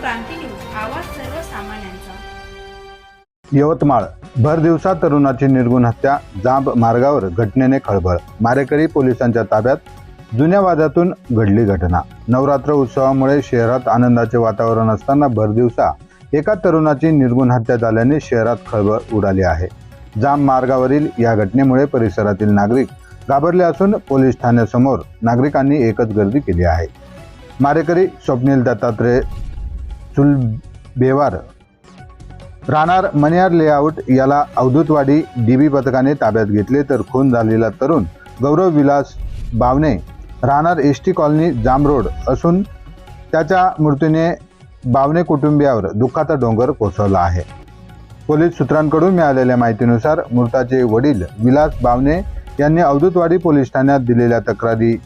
क्रांती news आवाज सर्वसामान्यांचा. यवतमाळ. भर दिवसा तरुणाची निर्गुण हत्या जांब मार्गावर घटनेने खळबळ. मारेकरी पोलिसांच्या ताब्यात जुन्या वादातून घडली घटना. नवरात्र उत्सवामुळे शहरात आनंदाचे वातावरण असताना भर दिवसा एका तरुणाची निर्गुण हत्या झाल्याने शहरात खळबळ उडाली आहे. जांब मार्गावरील या घटनेमुळे परिसरातील नागरिक घाबरले असून पोलीस ठाण्यासमोर नागरिकांनी एकच गर्दी केली आहे. मारेकरी स्वप्नील दत्तात्रय चुलबेवार राहणार मनियार लेआउट याला अवधूतवाडी डीबी पथकाने ताब्यात घेतले तर खून झालेला तरुण गौरव विलास बावणे राहणार S T colony Jam road असून त्याच्या मृत्यूने बावणे कुटुंबियावर दुःखाचा डोंगर कोसळला आहे. पोलीस सूत्रांकडून मिळालेल्या माहितीनुसार मृताचे वडील विलास बावणे यांनी अवधूतवाडी पोलीस ठाण्यात दिलेल्या तक्रारी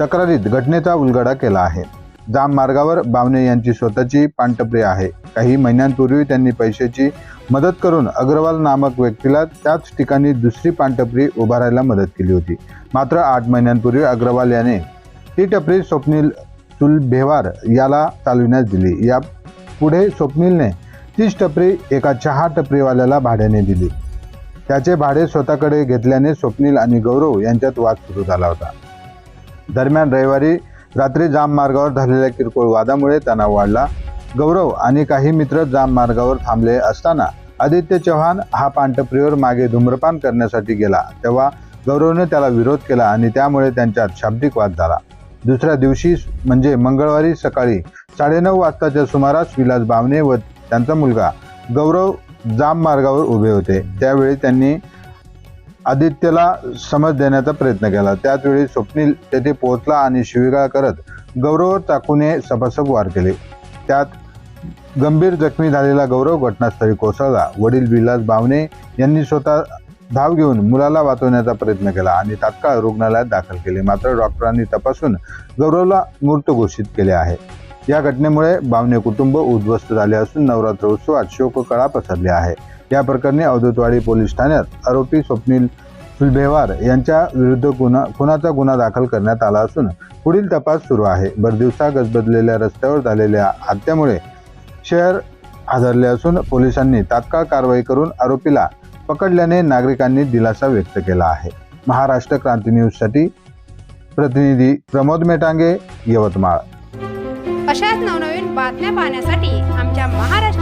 तक्रारीत घटनेचा उलगडा केला आहे. जाम मार्गावर बावने यांची स्वतःची पानटपरी आहे. काही महिन्यांपूर्वी त्यांनी पैशाची मदत करून अग्रवाल नामक व्यक्तीला त्याच ठिकाणी दुसरी पानटपरी उभारायला मदत केली होती. मात्र आठ महिन्यांपूर्वी अग्रवाल याने ती टपरी स्वप्नील सुलभेवार याला चालविण्यास दिली. या पुढे स्वप्नीलने तीच टपरी एका चहा टपरीवाल्याला भाड्याने दिली. त्याचे भाडे स्वतःकडे घेतल्याने स्वप्नील आणि गौरव यांच्यात वाद सुरू झाला होता. दरम्यान रविवारी रात्री जाम मार्गावर झालेल्या किरकोळ वादामुळे तणाव वाढला. गौरव आणि काही मित्र जाम मार्गावर थांबले असताना आदित्य चव्हाण हा पानटपरीवर मागे धूम्रपान करण्यासाठी गेला. तेव्हा गौरवने त्याला विरोध केला आणि त्यामुळे त्यांच्यात शाब्दिक वाद झाला. दुसऱ्या दिवशी म्हणजे मंगळवारी सकाळी साडेनऊ वाजताच्या सुमारास विलास बावने व त्यांचा मुलगा गौरव जाम मार्गावर उभे होते. त्यावेळी त्यांनी आदित्यला समज देण्याचा प्रयत्न केला. त्याचवेळी स्वप्नील तेथे पोहोचला आणि शिवीगाळ करत गौरव चाकूने सपासप वार केले. त्यात गंभीर जखमी झालेला गौरव घटनास्थळी कोसळला. वडील विलास बावने यांनी स्वतः धाव घेऊन मुलाला वाचवण्याचा प्रयत्न केला आणि तात्काळ रुग्णालयात दाखल केले. मात्र डॉक्टरांनी तपासून गौरवला मृत घोषित केले आहे. या घटनेमुळे बावने कुटुंब उद्ध्वस्त झाले असून नवरात्र उत्सवात शोककळा पसरली आहे. या प्रकरणी अवधूतवाडी पोलीस ठाण्यात आरोपी स्वप्नील सुलभेवार यांच्या विरुद्ध गुन्हा खुनाचा गुन्हा दाखल करण्यात आला असून पुढील तपास सुरू आहे. भरदिवसा गजबजलेल्या रस्त्यावर झालेल्या हत्यामुळे शहर हादरले असून पोलिसांनी तात्काळ कारवाई करून आरोपीला पकडल्याने नागरिकांनी दिलासा व्यक्त केला आहे. महाराष्ट्र क्रांती न्यूजसाठी प्रतिनिधी प्रमोद मेटांगे यवतमाळ. अशाच नवनवीन बातम्या पाहण्यासाठी आमच्या महाराष्ट्र